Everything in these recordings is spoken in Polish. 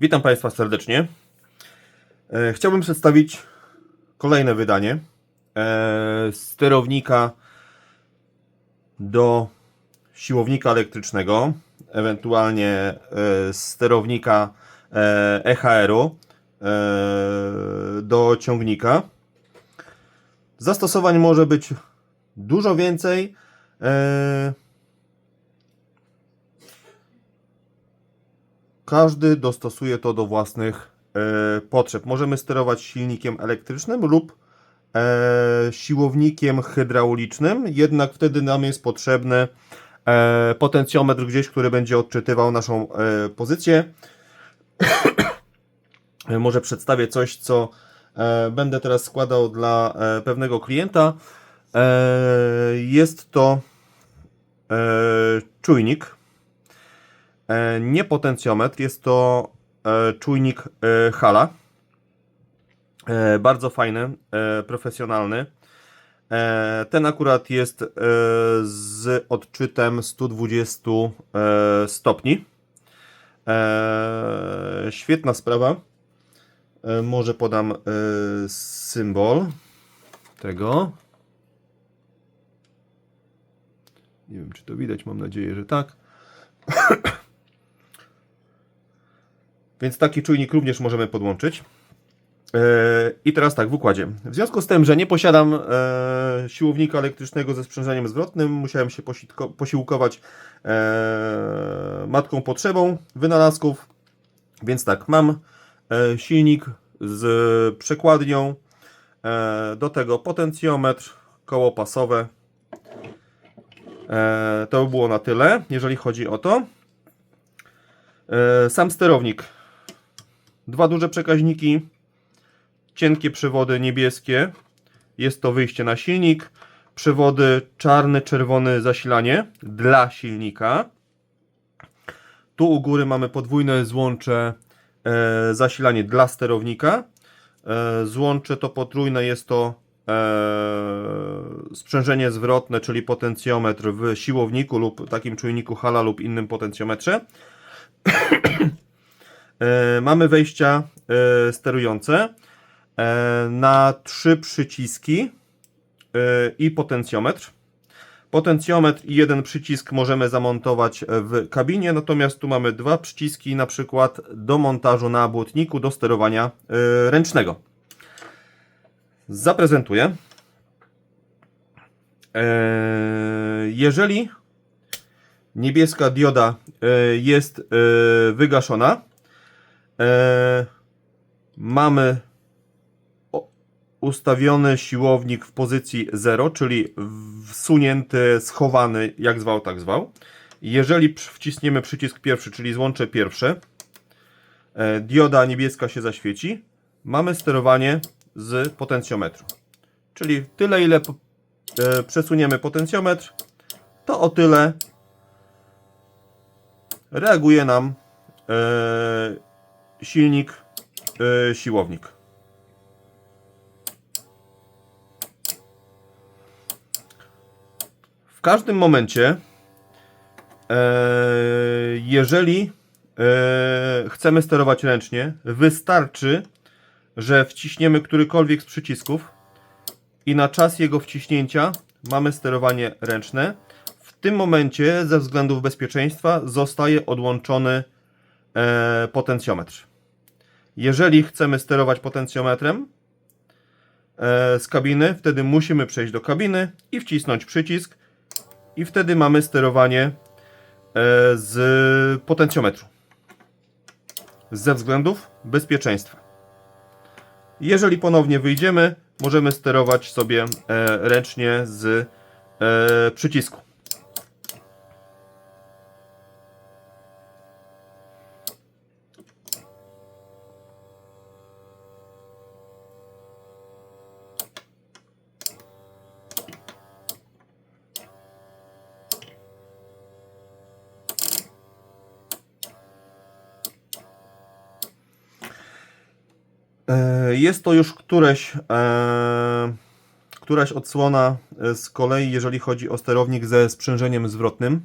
Witam Państwa serdecznie. E, Chciałbym przedstawić kolejne wydanie e, sterownika do siłownika elektrycznego, ewentualnie e, sterownika EHR-u do ciągnika. Zastosowań może być dużo więcej. Każdy dostosuje to do własnych e, potrzeb. Możemy sterować silnikiem elektrycznym lub e, siłownikiem hydraulicznym, jednak wtedy nam jest potrzebny e, potencjometr gdzieś, który będzie odczytywał naszą e, pozycję. E, Może przedstawię coś, co e, będę teraz składał dla e, pewnego klienta. E, jest to e, czujnik nie potencjometr, jest to e, czujnik e, Hala. E, Bardzo fajny, e, profesjonalny. E, Ten akurat jest e, z odczytem 120 e, stopni. E, Świetna sprawa. E, Może podam e, symbol tego. Nie wiem, czy to widać, mam nadzieję, że tak. Więc taki czujnik również możemy podłączyć. E, I teraz tak, w układzie. W związku z tym, że nie posiadam e, siłownika elektrycznego ze sprzężeniem zwrotnym, musiałem się posiłkować e, matką potrzebą wynalazków. Więc tak, mam silnik z przekładnią, do tego potencjometr, koło pasowe. To by było na tyle, jeżeli chodzi o to. Sam sterownik Dwa duże przekaźniki, cienkie przewody niebieskie, jest to wyjście na silnik, przewody czarny, czerwony zasilanie dla silnika. Tu u góry mamy podwójne złącze e, zasilanie dla sterownika. E, złącze to potrójne jest to e, sprzężenie zwrotne, czyli potencjometr w siłowniku lub takim czujniku hala lub innym potencjometrze. E, mamy wejścia e, sterujące e, na trzy przyciski i potencjometr. Potencjometr i jeden przycisk możemy zamontować w kabinie, natomiast tu mamy dwa przyciski, na przykład do montażu na błotniku do sterowania ręcznego. Zaprezentuję. Jeżeli niebieska dioda jest wygaszona, E, mamy ustawiony siłownik w pozycji 0, czyli wsunięty, schowany, jak zwał, tak zwał. Jeżeli wcisniemy przycisk pierwszy, czyli złącze pierwsze, e, dioda niebieska się zaświeci. Mamy sterowanie z potencjometru. Czyli tyle, ile po- e, przesuniemy potencjometr, to o tyle reaguje nam e, silnik, yy, siłownik. W każdym momencie, e, jeżeli e, chcemy sterować ręcznie, wystarczy, że wciśniemy którykolwiek z przycisków i na czas jego wciśnięcia mamy sterowanie ręczne. W tym momencie, ze względów bezpieczeństwa, zostaje odłączony e, potencjometr. Jeżeli chcemy sterować potencjometrem e, z kabiny, wtedy musimy przejść do kabiny i wcisnąć przycisk i wtedy mamy sterowanie e, z potencjometru. Ze względów bezpieczeństwa. Jeżeli ponownie wyjdziemy, możemy sterować sobie e, ręcznie z przycisku. Jest to już któreś, e, któraś odsłona e, z kolei, jeżeli chodzi o sterownik ze sprzężeniem zwrotnym.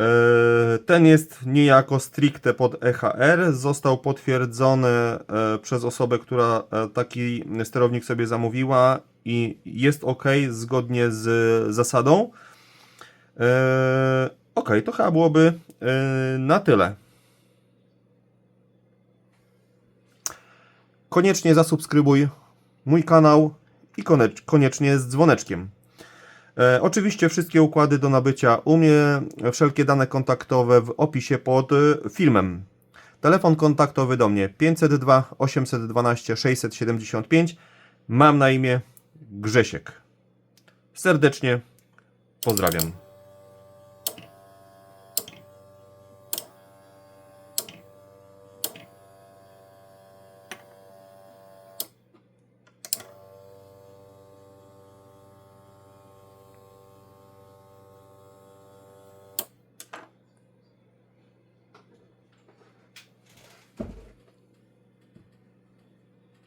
E, Ten jest niejako stricte pod EHR. Został potwierdzony e, przez osobę, która e, taki sterownik sobie zamówiła i jest ok zgodnie z zasadą. E, Ok, to chyba byłoby e, na tyle. Koniecznie zasubskrybuj mój kanał i koniecznie z dzwoneczkiem. E, oczywiście wszystkie układy do nabycia u mnie, wszelkie dane kontaktowe w opisie pod e, filmem. Telefon kontaktowy do mnie 502 812 675. Mam na imię Grzesiek. Serdecznie pozdrawiam.